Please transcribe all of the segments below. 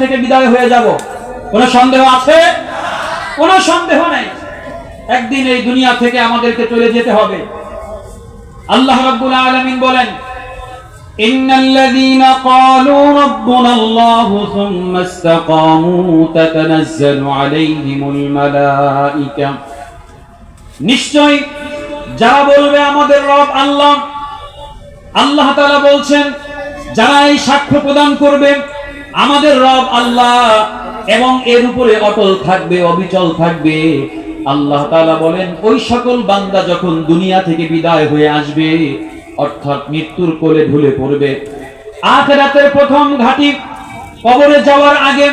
থেকে বিদায় হয়ে যাব। কোন সন্দেহ আছে? কোন সন্দেহ নাই। একদিন এই দুনিয়া থেকে আমাদেরকে চলে যেতে হবে। আল্লাহ রাব্বুল আলামিন বলেন ক্বালু সুম্মা ইসতাকামু আলাইহিমুল মালাঈকা নিশ্চয় যারা বলবে আমাদের রব আল্লাহ আল্লাহ তাআলা বলছেন, যারা এই সাক্ষ্য প্রদান করবে আমাদের রব আল্লাহ, এবং এর উপরে অটল থাকবে, অবিচল থাকবে। আল্লাহ তাআলা বলেন, ওই সকল বান্দা যখন দুনিয়া থেকে বিদায় হয়ে আসবে, অর্থাৎ মৃত্যুর কোলে ঢুলে পড়বে। আখেরাতের প্রথম ঘাটি কবরে যাওয়ার আগে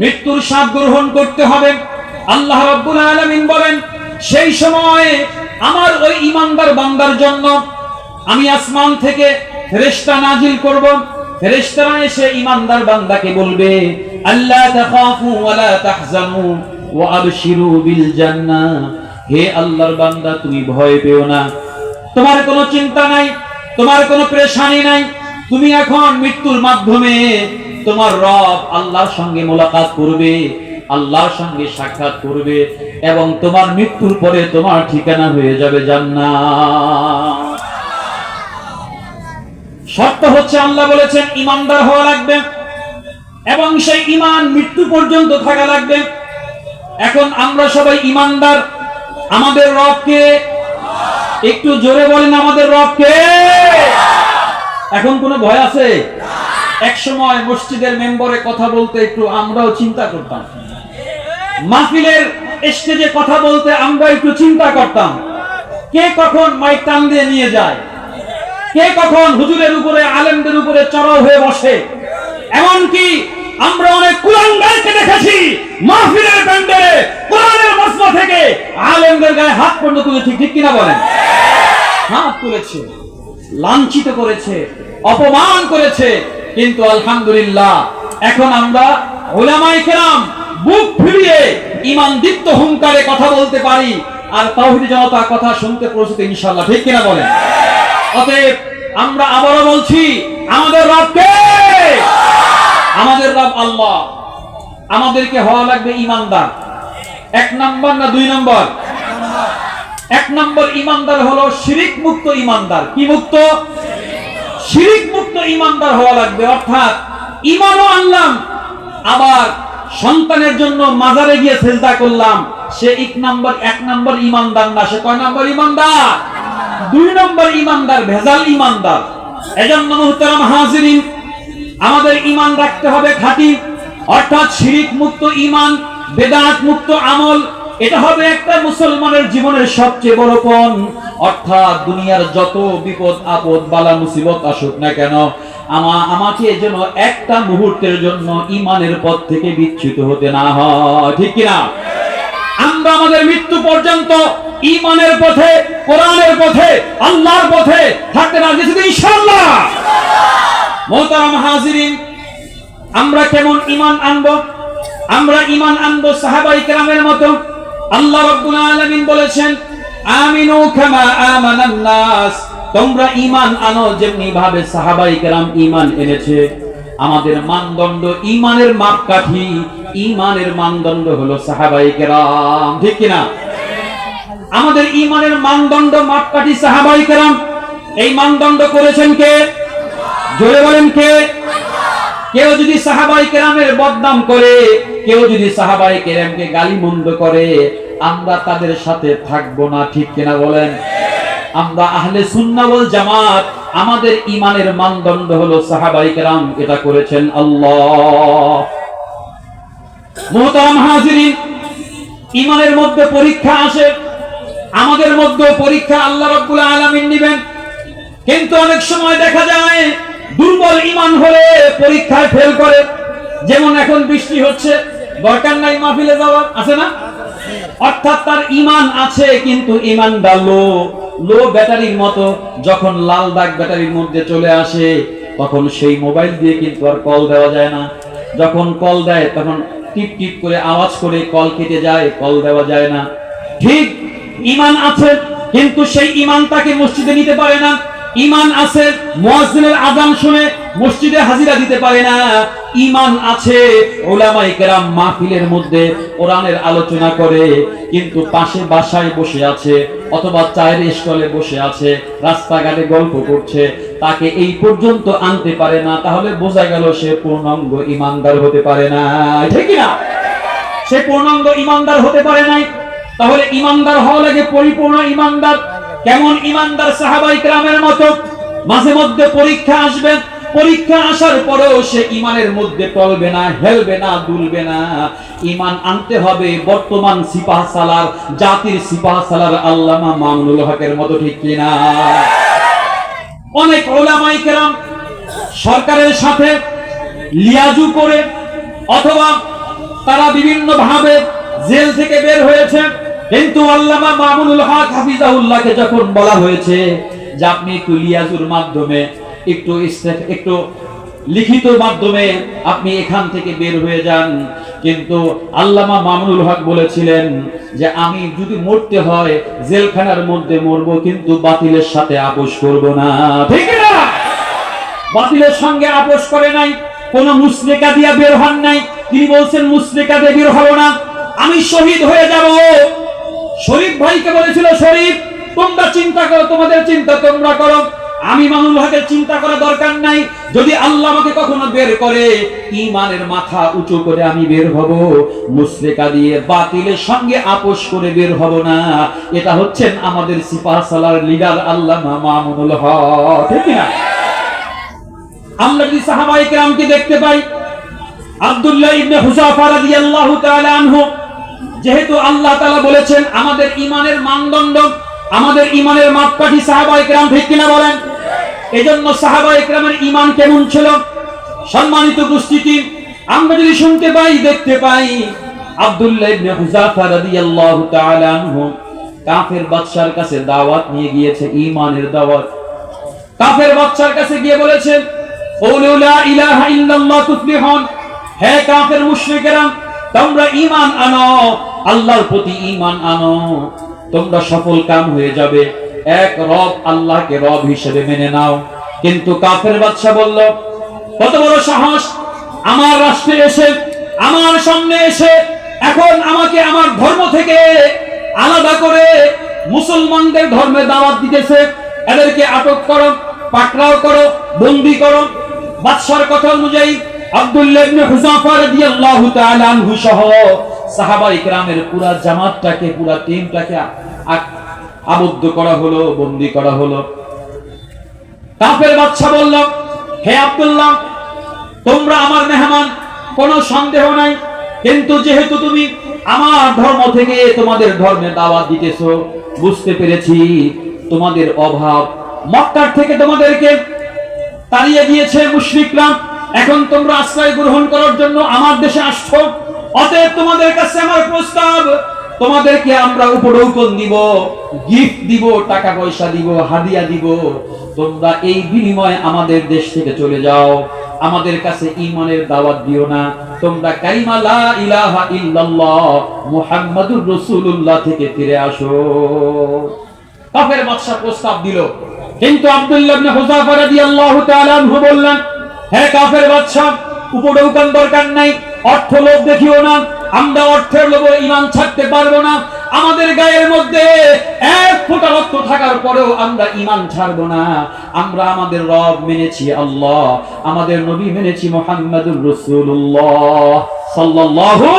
মৃত্যুর স্বাদ গ্রহণ করতে হবে। আল্লাহ রাব্বুল আলামিন বলেন, সেই সময় আমার ওই ইমানদার বান্দার জন্য আমি আসমান থেকে ফেরেশতা নাজিল করব। ফেরেশতারা এসে ইমানদার বান্দাকে বলবে আল্লাহ তাখাফু তাহজানু ওয়া আবশিরু বিল জান্নাহ হে আল্লাহর বান্দা, তুমি ভয় পেও না। তোমার কোনো চিন্তা নাই, তোমার কোনো নাই। তুমি এখন মৃত্যুর মাধ্যমে তোমার রব আল্লাহর সঙ্গে মোলাকাত করবে, আল্লাহর সঙ্গে সাক্ষাৎ করবে এবং তোমার মৃত্যুর পরে তোমার ঠিকানা হয়ে যাবে জান্নাত। শর্ত হচ্ছে আল্লাহ বলেছেন, ইমানদার হওয়া লাগবে এবং সেই ইমান মৃত্যু পর্যন্ত থাকা লাগবে। এখন আমরা সবাই ইমানদার, আমাদের রবকে একটু জোরে বলেন, আমাদের রবকে। এখন কোনো ভয় আছে? এক সময় মসজিদের মেম্বরে কথা বলতে একটু আমরাও চিন্তা করতাম। মাহফিলের স্টেজে কথা বলতে আমরা একটু চিন্তা করতাম। কে কখন মাইক টান দিয়ে নিয়ে যায়? কে কখন হুজুরের উপরে, আলেমদের উপরে চড়াও হয়ে বসে? এমনকি আমরা অনেক কুলাঙ্গারকে দেখেছি মাহফিলের প্যান্ডেলে কোরআনের মসলা থেকে আলেমদের গায়ে হাত পর্যন্ত তুলেছি, ঠিক কিনা বলেন? হাত তুলেছে, লাঞ্ছিত করেছে, অপমান করেছে। কিন্তু আলহামদুলিল্লাহ, এখন আমরা ওলামাই কেরাম বুক ফিরিয়ে ইমান দীপ্ত হুঙ্কারে কথা বলতে পারি, আর তাওহিদ জনতা কথা শুনতে প্রস্তুত, ইনশাআল্লাহ, ঠিক কিনা বলেন? অতএব আমরা আবারও বলছি, আমাদের রবকে আমাদের রব আল্লাহ। আমাদেরকে হওয়া লাগবে ইমানদার। এক নাম্বার না দুই নম্বর? এক নম্বর ইমানদার হলো শিরিক মুক্ত ইমানদার। কি মুক্ত? শিরিক মুক্ত ইমানদার হওয়া লাগবে। অর্থাৎ ইমানও আনলাম, আবার সন্তানের জন্য মাজারে গিয়ে সেজদা করলাম সে এক নম্বর এক নম্বর ইমানদার না, সে কয় নম্বর ইমানদার? দুই নম্বর ইমানদার, ভেজাল ইমানদার। এজন্য মুহতারাম হাজিরিন, আমাদের ইমান রাখতে হবে খাঁটি। অর্থাৎ শিরিক মুক্ত ইমান, বেদাত মুক্ত আমল, এটা হবে একটা মুসলমানের জীবনের সবচেয়ে বড় পণ। অর্থাৎ দুনিয়ার যত বিপদ, আপদ, বালা, মুসিবত আসুক না কেন, আমা, আমাকে যেন একটা মুহূর্তের জন্য ইমানের পথ থেকে বিচ্যুত হতে না হয়। ঠিক কিনা? আমরা আমাদের মৃত্যু পর্যন্ত ইমানের পথে, কোরআনের পথে, আল্লাহর পথে থাকতে রাজি শুধু ইনশাআল্লাহ। মোহতারাম হাজিরিন, আমরা কেমন ইমান আনব? আমরা ইমান আনব সাহাবাই কেরামের মতো। আল্লাহ রাব্বুল আলামিন বলেছেন, আমিনু কামা আমানান নাস। তোমরা ইমান আনো যেমনি ভাবে সাহাবাই কেরাম ইমান এনেছে। আমাদের মানদণ্ড ইমানের মাপকাঠি। ইমানের মানদণ্ড হলো সাহাবাই কেরাম, ঠিক কিনা? আমাদের ইমানের মানদণ্ড মাপকাঠি সাহাবাই কেরাম। এই মানদণ্ড করেছেন কে? জোরে বলেন কে? কেউ যদি সাহাবাই কেরামের বদনাম করে, কেউ যদি সাহাবাই কেরামকে গালি মন্দ করে, আমরা তাদের সাথে থাকব না, ঠিক কিনা বলেন? আমরা আহলে সুন্নাহ ওয়াল জামাত, আমাদের ইমানের মানদণ্ড হলো সাহাবাই কেরাম, এটা করেছেন আল্লাহ। ইমানের মধ্যে পরীক্ষা আসে, আমাদের মধ্যে পরীক্ষা আল্লাহ রাব্বুল আলামিন নেবেন। কিন্তু অনেক সময় দেখা যায়, দুর্বল ইমান হলে পরীক্ষায় ফেল করে। যেমন এখন বৃষ্টি হচ্ছে, দরকার নাই মাহফিলে যাওয়ার, আছে না? অর্থাৎ তার ইমান আছে, কিন্তু লো। লো ব্যাটারির মতো, যখন লাল দাগ ব্যাটারির মধ্যে চলে আসে, তখন সেই মোবাইল দিয়ে কিন্তু আর কল দেওয়া যায় না। যখন কল দেয়, তখন টিপ টিপ করে আওয়াজ করে কল কেটে যায়, কল দেওয়া যায় না। ঠিক ইমান আছে, কিন্তু সেই ইমান তাকে মসজিদে নিতে পারে না। ইমান আছে, মুয়াজ্জিনের আজান শুনে মসজিদে হাজিরা দিতে পারে না। ইমান আছে ওলামাই কেরাম মাহফিলের মধ্যে কোরআনের আলোচনা করে, কিন্তু পাশে বাসায় বসে আছে। অথবা চায়ের স্টলে বসে আছে, রাস্তাঘাটে গল্প করছে, তাকে এই পর্যন্ত আনতে পারে না, তাহলে বোঝা গেল সে পূর্ণাঙ্গ ইমানদার হতে পারে না। ঠিক না সে পূর্ণাঙ্গ ইমানদার হতে পারে নাই? তাহলে ইমানদার হওয়া লাগে পরিপূর্ণ ইমানদার। কেমন ইমানদার সাহাবাই গ্রামের মতো? মাঝে মধ্যে পরীক্ষা আসবে পরীক্ষা আসার পরেও সে ইমানের মধ্যে টলবে না, হেলবে না, দুলবে না। ইমান আনতে হবে বর্তমান সিপাহ সালার জাতির সিপাহ সালার আল্লামা মামুনুল হকের মতো ঠিক কিনা? অনেক ওলামাই সরকারের সাথে লিয়াজু করে অথবা তারা বিভিন্ন ভাবে জেল থেকে বের হয়েছে, কিন্তু আল্লামা মামুনুল হক হাফিজাউল্লাহকে যখন বলা হয়েছে যে আপনি একটু লিয়াজুর মাধ্যমে একটু একটু লিখিত মাধ্যমে আপনি এখান থেকে বের হয়ে যান। কিন্তু আল্লামা মামুনুল হক বলেছিলেন যে, আমি যদি মরতে হয়, জেলখানার মধ্যে মরবো, কিন্তু বাতিলের সাথে আপোষ করব না। ঠিক না বাতিলের সঙ্গে আপোষ করে নাই, কোন মুসলিকা দিয়া বের হন নাই। তিনি বলছেন, মুসলিকা দিয়ে বের হব না, আমি শহীদ হয়ে যাব। শরীফ ভাইকে বলেছিল, শরীফ, তোমরা চিন্তা করো, তোমাদের চিন্তা তোমরা করো। আমি মামুল হকের চিন্তা করা দরকার নাই। যদি আল্লাহ আমাকে কখনো বের করে ইমানের মাথা উঁচু করে আমি বের হব। মুসলিকা দিয়ে বাতিলের সঙ্গে আপোষ করে বের হব না। এটা হচ্ছেন আমাদের সিপাহ সালার লিডার আল্লাহ মামুনুল হক। ঠিক না আমরা যদি সাহাবাই কেরামকে দেখতে পাই, আব্দুল্লাহ ইবনে হুজাফা রাদিয়াল্লাহু তাআলা আনহু, যেহেতু আল্লাহ তাআলা বলেছেন, আমাদের ইমানের মানদণ্ড, আমাদের ইমানের মাপকাঠি সাহাবাই কেরাম ঠিক কিনা বলেন? এজন্য সাহাবাই কেরামের ইমান কেমন ছিল? সম্মানিত উপস্থিতি, আমরা যদি শুনতে পাই, দেখতে পাই কাফের বাদশার কাছে দাওয়াত নিয়ে গিয়েছে ইমানের দাওয়াত। কাফের বাচ্চার কাছে গিয়ে বলেছেন "কৌলু লা ইলাহা ইল্লাল্লাহ তুফলিহুন। হে কাফের মুশরিকেরা, তোমরা আল্লাহর প্রতি ঈমান আনো, তোমরা সফল কাম হয়ে যাবে। এক রব আল্লাহকে রব হিসেবে মেনে নাও। কিন্তু কাফের বাদশা বলল, কত বড় সাহস! আমার রাষ্ট্রে এসে, আমার সামনে এসে, এখন আমাকে আমার ধর্ম থেকে আলাদা করে মুসলমানদের ধর্মে দাওয়াত দিতেছে। এদেরকে আটক করো, পাকড়াও করো, বন্দি করো। বাদশার কথা অনুযায়ী আব্দুল্লাহ ইবনে হুযাফা রাদিয়াল্লাহু তাআলা আনহু সহ সাহাবা ইকরামের পুরা জামাতটাকে, পুরা টিমটাকে আবদ্ধ করা হলো, বন্দি করা হলো। কাফের বাদশা বলল, হে আব্দুল্লাহ, তোমরা আমার মেহমান, কোনো সন্দেহ নাই। কিন্তু যেহেতু তুমি আমার ধর্ম থেকে তোমাদের ধর্মে দাওয়াত দিতেছো, বুঝতে পেরেছি তোমাদের অভাব। মক্কার থেকে তোমাদেরকে তাড়িয়ে দিয়েছে মুশরিকরা। এখন তোমরা আশ্রয় গ্রহণ করার জন্য আমার দেশে আসছো। অতএব তোমাদের কাছে আমার প্রস্তাব তোমাদেরকে আমরা উপঢৌকন দিব গিফট দিব টাকা পয়সা দিব, হাদিয়া দিব। তোমরা এই বিনিময়ে আমাদের দেশ থেকে চলে যাও। আমাদের কাছে ইমানের দাওয়াত দিও না। তোমরা কালিমা লা ইলাহা ইল্লাল্লাহ, মুহাম্মাদুর রাসূলুল্লাহ থেকে ফিরে আসো। কাফের বাদশা প্রস্তাব দিল। কিন্তু আব্দুল্লাহ ইবনে হুযাফা রাদিয়াল্লাহু তাআলা আনহু বললেন, হে কাফের বাদশা উপডৌকান দরকার নাই, অর্থ লোভ দেখিও না। আমরা অর্থের লোভে ঈমান ছাড়তে পারব না। আমাদের গায়ের মধ্যে এক ফোঁটা রক্ত থাকার পরেও আমরা ঈমান ছাড়বো না। আমরা আমাদের রব মেনেছি আল্লাহ, আমাদের নবী মেনেছি মুহাম্মাদুর রাসূলুল্লাহ সাল্লাল্লাহু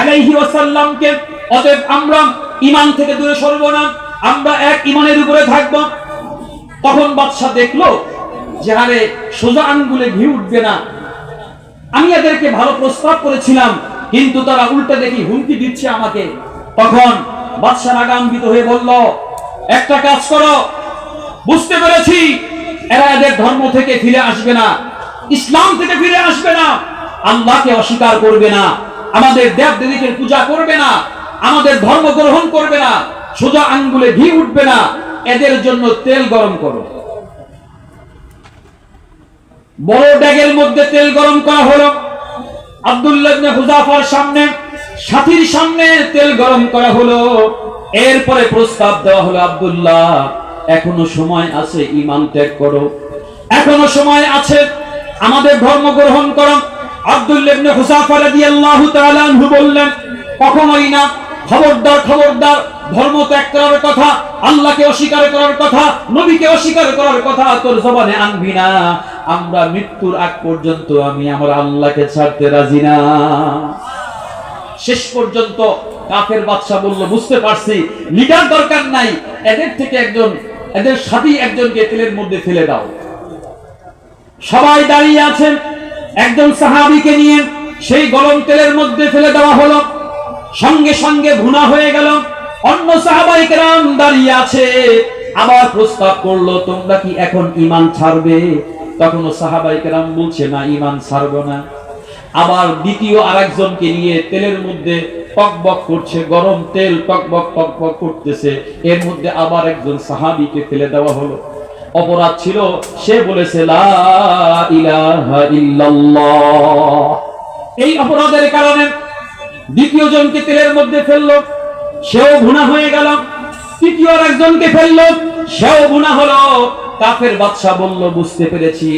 আলাইহি ওয়াসাল্লামকে। অতএব আমরা ঈমান থেকে দূরে সরব না, আমরা এক ঈমানের উপরে থাকব। তখন বাদশাহ দেখল যে হারে সোজা আঙ্গুলে ঘি উঠবে না। আমি এদেরকে ভালো প্রস্তাব করেছিলাম কিন্তু তারা উল্টে দেখি হুমকি দিচ্ছে আমাকে। তখন বাদশাহ রাগান্বিত হয়ে বলল, একটা কাজ করো। বুঝতে পেরেছি, এরা এদের ধর্ম থেকে ফিরে আসবে না। ইসলাম থেকে ফিরে আসবে না। আল্লাহকে অস্বীকার করবে না। আমাদের দেব দেবীকে পূজা করবে না। আমাদের ধর্ম গ্রহণ করবে না। সোজা আঙ্গুলে ঘি উঠবে না। এদের জন্য তেল গরম করো। বড় ড্যাগের মধ্যে তেল গরম করা হলো। আব্দুল্লাহ হুযাফার সামনে, সাথীর সামনে তেল গরম করা হলো। এরপরে প্রস্তাব দেওয়া হলো, আব্দুল্লাহ, এখনও সময় আছে, ঈমান ত্যাগ করো। এখনও সময় আছে, আমাদের ধর্ম গ্রহণ করো। আব্দুল্লাহ ইবনে হুযাফা রাদিয়াল্লাহু তাআলা আনহু বললেন, কখনোই না, খবরদার খবরদার, ধর্ম ত্যাগ করার কথা, আল্লাহকে অস্বীকার করার কথা, নবীকে অস্বীকার করার কথা তোর জবানে আনবি না। আমরা মৃত্যুর আগ পর্যন্ত আমি আমার আল্লাহকে ছাড়তে রাজি না। শেষ পর্যন্ত কাফের বাদশা বলল, বুঝতে পারছি, লিডার দরকার নাই, এদের থেকে একজন, এদের সাথী একজনকে তেলের মধ্যে ফেলে দাও। সবাই দাঁড়িয়ে আছেন, একজন সাহাবীকে নিয়ে, সেই গরম তেলের মধ্যে ফেলে দেওয়া হলো। সঙ্গে সঙ্গে ভুনা হয়ে গেল। অন্য সাহাবাই কেরাম দাঁড়িয়ে আছে, আবার প্রস্তাব করল, তোমরা কি এখন ইমান ছাড়বে? তখন সাহাবাই কেরাম বলছে, না ইমান ছাড়বো না। আবার দ্বিতীয় আরেকজনকে নিয়ে তেলের মধ্যে টকবক করছে, গরম তেল টকবক টকবক করতেছে। এর মধ্যে আবার একজন সাহাবীকে ফেলে দেওয়া হলো। অপরাধ ছিল, সে বলেছে এই অপরাধের কারণে দ্বিতীয় জনকে তেলের মধ্যে ফেলল, সেও গুণা হয়ে গেল। তৃতীয় একজনকে ফেলল সেও গুণা হলো। কাফের বাদশা বলল, বুঝতে পেরেছি।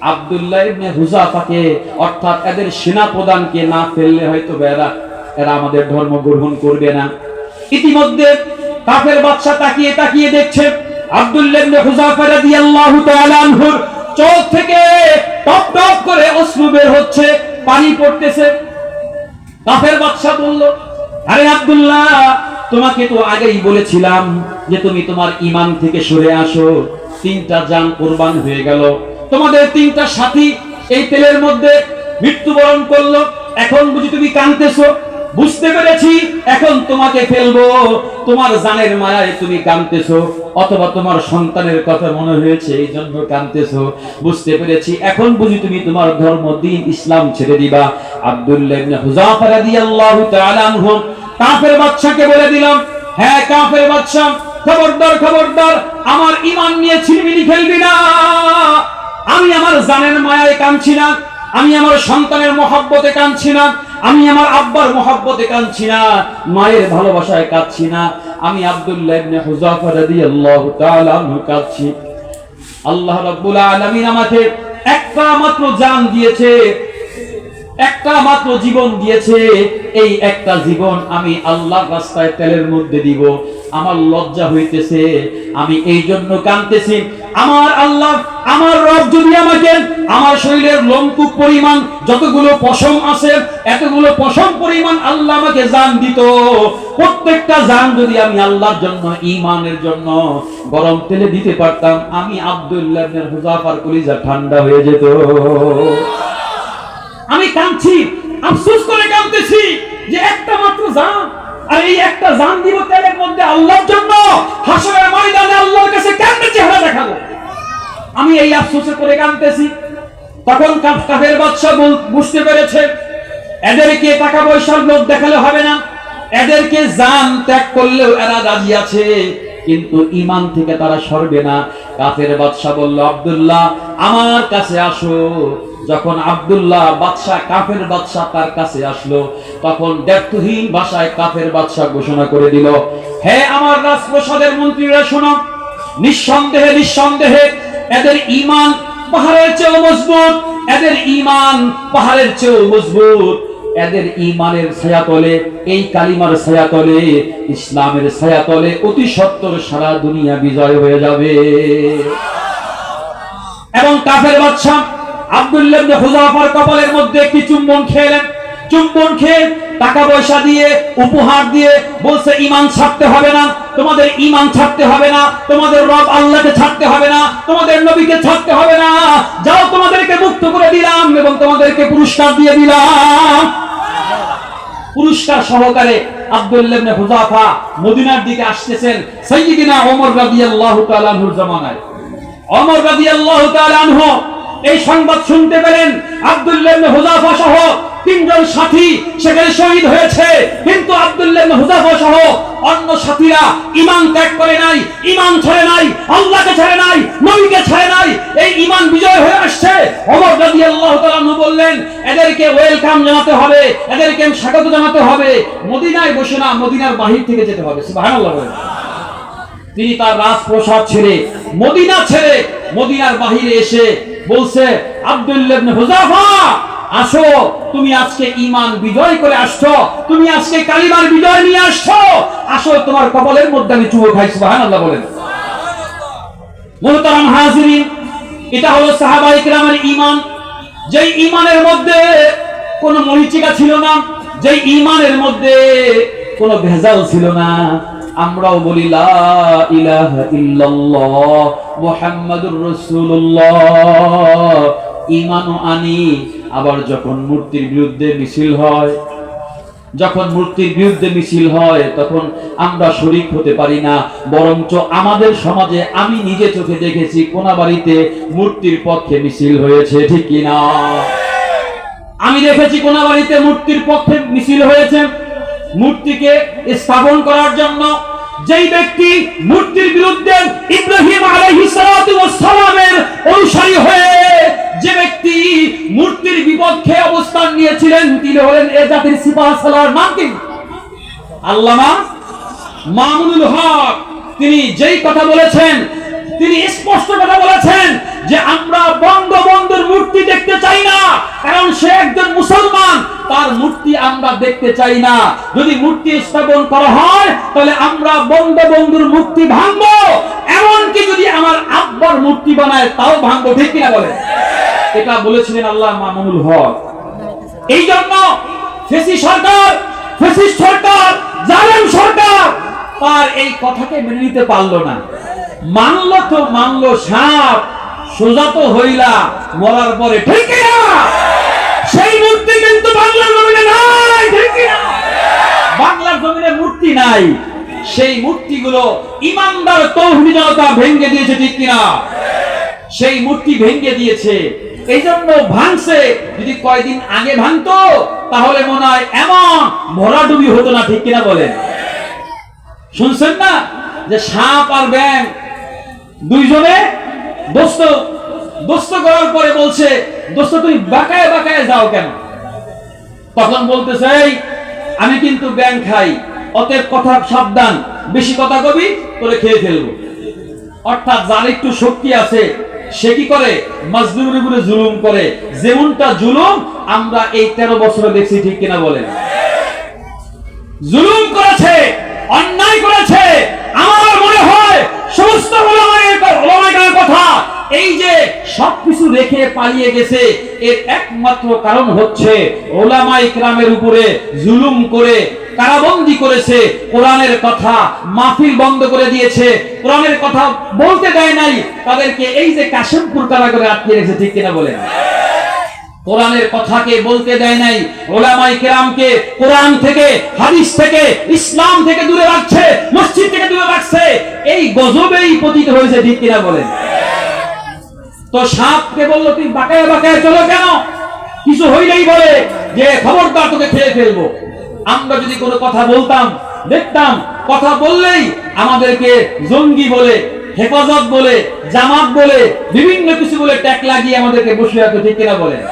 আব্দুল্লাহ ইবনে হুজাফাকে, অর্থাৎ এদের সেনা প্রধানকে না ফেললে হয়তো এরা এরা আমাদের ধর্ম গ্রহণ করবে না। ইতিমধ্যে কাফের বাদশা তাকিয়ে তাকিয়ে দেখছে আব্দুল্লাহ ইবনে হুজাফা রাদিয়াল্লাহু তাআলা আনহুর চোখ থেকে টপ টপ করে অশ্রু বের হচ্ছে, পানি পড়তেছে। কাফের বাদশা বলল, আরে আব্দুল্লাহ তোমাকে তো আগেই বলেছিলাম যে তুমি তোমার ইমান থেকে সরে আসো। তিনটা জান কোরবান হয়ে গেল। তোমাদের তিনটা সাথী এই তেলের মধ্যে মৃত্যুবরণ করল। এখন বুঝি তুমি কাঁদতেছো বুঝতে পেরেছি, এখন তোমাকে ফেলব। তোমার জানের মায়ায় তুমি কাঁদতেছো অথবা তোমার সন্তানের কথা মনে হয়েছে, এই জন্য কাঁদতেছো বুঝতে পেরেছি, এখন বুঝি তুমি তোমার ধর্ম, দিন ইসলাম ছেড়ে দিবা। আব্দুল্লাহ ইবনে হুযাফা রাদিয়াল্লাহু তাআলা আনহু কাফের বাদশাকে বলে দিলাম হ্যাঁ কাফের বাদশা, খবরদার খবরদার, আমার ঈমান নিয়ে ছিলমিলি খেলবি না। আমি আমার জানের মায়ায় কাঁদছি না, আমি আমার সন্তানের মহব্বতে কাঁদছি না, আমি আমার আব্বার মহব্বতে কাঁদছি না, মায়ের ভালোবাসায় কাঁদছি না। আমি আব্দুল্লাহ ইবনে হুযাফা রাদিয়াল্লাহু তাআলা আনহু কাঁদছি। আল্লাহ রাব্বুল আলামিন আমাকে একটা মাত্র জান দিয়েছে একটা মাত্র জীবন দিয়েছে, এই একটা জীবন আমি আল্লাহর রাস্তায় তেলের মধ্যে দিব। আমার লজ্জা হইতেছে, আমি এই জন্য কাঁদতেছি। আমার আল্লাহ, আমার রব যদি আমাকে, আমার শরীরের লোমকূপ পরিমাণ যতগুলো পশম আছে, এতগুলো পশম পরিমাণ আল্লাহ আমাকে জান দিত। প্রত্যেকটা জান যদি আমি আল্লাহর জন্য, ঈমানের জন্য গরম তেলে দিতে পারতাম, আমি আব্দুল্লাহ হুযাফার কলিজা ঠান্ডা হয়ে যেত। আমি কাঁদছি, আফসোস করে কাঁদতেছি যে একটা মাত্র জান, আর এই একটা জান দিব তেলের মধ্যে আল্লাহর জন্য, হাসরের ময়দানে আল্লাহর কাছে কেমনে চেহারা দেখাবো? আমি এই আফসোসে করে কাঁদতেছি। তখন কাফ কাফের বাদশা বুঝতে পেরেছে, এদেরকে টাকা পয়সার লোক দেখালে হবে না। এদেরকে জান ত্যাগ করলেও এরা রাজি আছে, কিন্তু ইমান থেকে তারা সরবে না। কাফের বাদশা বলল, আব্দুল্লাহ, আমার কাছে আসো যখন আব্দুল্লাহ বাদশাহ, কাফের বাদশাহ তার কাছে আসলো, তখন ব্যর্থহীন ভাষায় কাফের বাদশাহ ঘোষণা করে দিল, হে আমার রাজপ্রসাদের মন্ত্রীরা, শোনো, নিঃসন্দেহে নিঃসন্দেহে এদের ইমান পাহাড়ের চেয়েও মজবুত, এদের ইমান পাহাড়ের চেয়েও মজবুত, এদের ইমানের ছায়াতলে, এই কালিমার ছায়াতলে, ইসলামের ছায়াতলে অতি সত্তর সারা দুনিয়া বিজয় হয়ে যাবে। এবং কাফের বাদশা আব্দুল্লাহ হুযাফার কপালের মধ্যে একটি চুম্বন খেলেন। চুম্বন খেয়ে টাকা পয়সা দিয়ে, উপহার দিয়ে বলছে ইমান ছাড়তে হবে না। তোমাদের ইমান ছাড়তে হবে না। তোমাদের রব আল্লাহকে ছাড়তে হবে না। তোমাদের নবীকে ছাড়তে হবে না। যাও, তোমাদেরকে মুক্ত করে দিলাম এবং তোমাদেরকে পুরস্কার দিয়ে দিলাম। পুরস্কার সহকারে আব্দুল্লাহ ইবনে হুযাফা মদিনার দিকে আসতেছেন সাইয়্যিদিনা ওমর রাদিয়াল্লাহু তাআলা আনহুর জামানায়। ওমর রাদিয়াল্লাহু তাআলা এই সংবাদ শুনতে পেলেন আব্দুল্লাহ হুযাফা সহ তিনজন সাথী সেখানে শহীদ হয়েছে। কিন্তু আব্দুল্লাহ হুযাফা সহ অন্য সাথীরা ঈমান ত্যাগ করে নাই, ঈমান ছেড়ে নাই, আল্লাহকে ছেড়ে নাই, নবীকে ছেড়ে নাই। এই ঈমান বিজয় হয়ে আসছে। ওমর রাদিয়াল্লাহু তাআলা আনহু বললেন, এদেরকে ওয়েলকাম জানাতে হবে, এদেরকে স্বাগত জানাতে হবে। মদিনায় বসে না, মদিনার বাহির থেকে যেতে হবে। সুবহানাল্লাহ তিনি তার রাজপ্রসাদ ছেড়ে মদিনা ছেড়ে মদিনার বাহিরে এসে বলছে আসো, তুমি আজকে ঈমান বিজয় করে আসছো, তুমি আজকে কালিমার বিজয় নিয়ে আসছো, আসো, তোমার কপালের মধ্যে আমি চুমো খাই, সুবহানাল্লাহ বলেন। মোহতারাম হাজিরিন, এটা হলো সাহাবাই কিরামের ঈমান। যেই ইমানের মধ্যে কোনো মরিচিকা ছিল না, যেই ইমানের মধ্যে কোনো ভেজাল ছিল না। আমরাও বলি, লা আনি, আবার যখন মূর্তির বিরুদ্ধে মিছিল হয়, যখন মূর্তির বিরুদ্ধে মিছিল হয়, তখন আমরা শরিক হতে পারি না, বরঞ্চ আমাদের সমাজে আমি নিজে চোখে দেখেছি কোনাবাড়িতে মূর্তির পক্ষে মিছিল হয়েছে, ঠিক কিনা আমি দেখেছি কোনাবাড়িতে মূর্তির পক্ষে মিছিল হয়েছে, মূর্তিকে স্থাপন করার জন্য যেই ব্যক্তি মূর্তির বিরুদ্ধে ইব্রাহিম সালামের অনুসারী হয়ে যে ব্যক্তি মূর্তির বিপক্ষে অবস্থান নিয়েছিলেন, তিনি হলেন এ জাতির সিপাহ সালার আল্লামা মামুনুল হক, তিনি যেই কথা বলেছেন, তিনি স্পষ্ট কথা বলেছেন যে আমরা বঙ্গবন্ধুর মূর্তি দেখতে চাই না, কারণ সে একজন মুসলমান। তার মূর্তি আমরা দেখতে চাই না। যদি মূর্তি স্থাপন করা হয়, তাহলে আমরা বঙ্গবন্ধুর মূর্তি ভাঙবো। এমনকি যদি আমার আব্বার মূর্তি বানায়, তাও ভাঙবো, ঠিক কিনা বলে এটা বলেছিলেন আল্লাহ মামুনুল হক। এই জন্য ফেসি সরকার, ফেসিস্ট সরকার, জালেম সরকার তার এই কথাকে মেনে নিতে পারল না। মানলো তো মানলো সাপ, সোজা তো হইলা, মরার পরে, ঠিক না সেই মূর্তি কিন্তু বাংলার জমিনে নাই ঠিক না বাংলার জমিনে মূর্তি নাই, সেই মূর্তিগুলো ইমানদার তৌহিদি জনতা ভেঙে দিয়েছে ঠিক কিনা? সেই মূর্তি ভেঙে দিয়েছে। এই জন্য ভাঙছে। যদি কয়দিন আগে ভাঙতো, তাহলে মনে হয় এমন ভরাডুবি হতো না, ঠিক কিনা বলেন? শুনছেন না? যে সাপ আর ব্যাং দুইজনে দোস্ত দোস্ত করার পরে বলছে, দোস্ত তুই বাঁকায় বাঁকায় যাও কেন? তখন বলতেছে আমি কিন্তু ব্যাং খাই। অতএব কথা সাবধান। বেশি কথা কবি, তোরে খেয়ে ফেলব। অর্থাৎ যার একটু শক্তি আছে, সে কি করে? মাজলুমের উপরে জুলুম করে। যেমনটা জুলুম, আমরা এই তেরো বছরে দেখছি ঠিক কিনা বলেন। জুলুম করেছে, অন্যায় করেছে। আমার মনে হয় সমস্ত কথা, এই যে সবকিছু রেখে পালিয়ে গেছে, এর একমাত্র কারণ হচ্ছে ওলামা ইকরামের উপরে জুলুম করে কারাবন্দি করেছে। কোরআনের কথা মাহফিল বন্ধ করে দিয়েছে। কোরআনের কথা বলতে দেয় নাই। তাদেরকে এই যে কাশিমপুর কারাগারে আটকে রেখেছে, ঠিক কিনা বলেন? কোরআনের কথাকে বলতে দেয় নাই। ওলামাই কেরামকে কোরআন থেকে, হাদিস থেকে, ইসলাম থেকে দূরে রাখছে, মসজিদ থেকে দূরে রাখছে। এই গজবেই পতিত হয়েছে, ঠিক কিনা বলেন? তো সাপকে বলল, তুই বাঁকায় বাঁকায় চলো কেন? কিছু হইলেই বলে, যে খবরদার তোকে খেয়ে ফেলব। আমরা যদি কোনো কথা বলতাম, দেখতাম, কথা বললেই আমাদেরকে জঙ্গি বলে, হেফাজত বলে, জামাত বলে, বিভিন্ন কিছু বলে ট্যাক লাগিয়ে আমাদেরকে বসে রাখতো, ঠিক কিনা বলেন?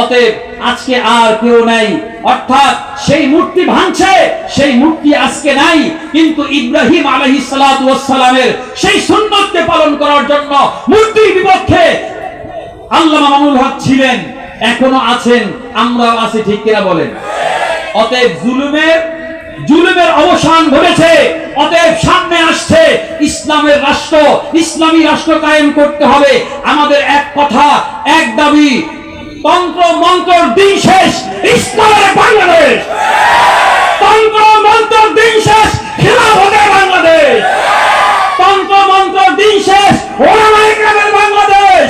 অতএব আজকে আর কেউ নাই। অর্থাৎ সেই মূর্তি ভাঙছে, সেই মূর্তি আজকে নাই। কিন্তু ইব্রাহিম আলহি সালামের সেই সুন্নতকে পালন করার জন্য মূর্তির বিপক্ষে আল্লাহ মামুল হক ছিলেন, এখনও আছেন, আমরাও আছি, ঠিক কিনা বলেন? অতএব জুলুমের জুলুমের অবসান ঘটেছে। অতএব সামনে আসছে ইসলামের রাষ্ট্র। ইসলামী রাষ্ট্র কায়েম করতে হবে। আমাদের এক কথা, এক দাবি, তন্ত্র মন্ত্র দিন শেষ, ইসলামের বাংলাদেশ। তন্ত্র মন্ত্র দিন শেষ খেলাফতের বাংলাদেশ। তন্ত্র মন্ত্র দিন শেষ ওলামায়ে বাংলাদেশ।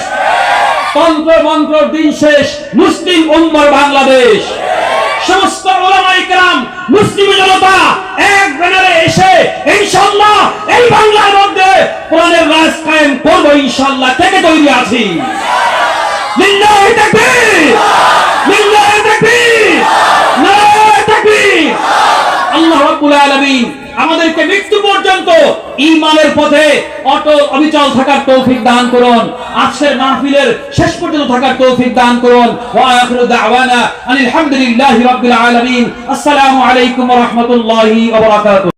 তন্ত্র মন্ত্র দিন শেষ, মুসলিম উম্মার বাংলাদেশ। সমস্ত ওলামাইকরাম কেরাম মুসলিম জনতা এক ব্যানারে এসে ইনশাআল্লাহ এই বাংলার মধ্যে কোরআনের রাজ কায়েম করব ইনশাআল্লাহ। থেকে তৈরি আছি। লিল্লাহি তাকবীর। লিল্লাহি তাকবীর। নারায়ে তাকবীর। আল্লাহ রাব্বুল আলামিন আমাদেরকে মৃত্যু পর্যন্ত ইমানের পথে অটল অবিচল থাকার তৌফিক দান করুন। আজকের মাহফিলের শেষ পর্যন্ত থাকার তৌফিক দান করুন। ওয়া আখিরু দাওয়ানা আলহামদুলিল্লাহি রাব্বিল আলামিন। আসসালামু আলাইকুম ওয়া রাহমাতুল্লাহি ওয়া বারাকাতুহু।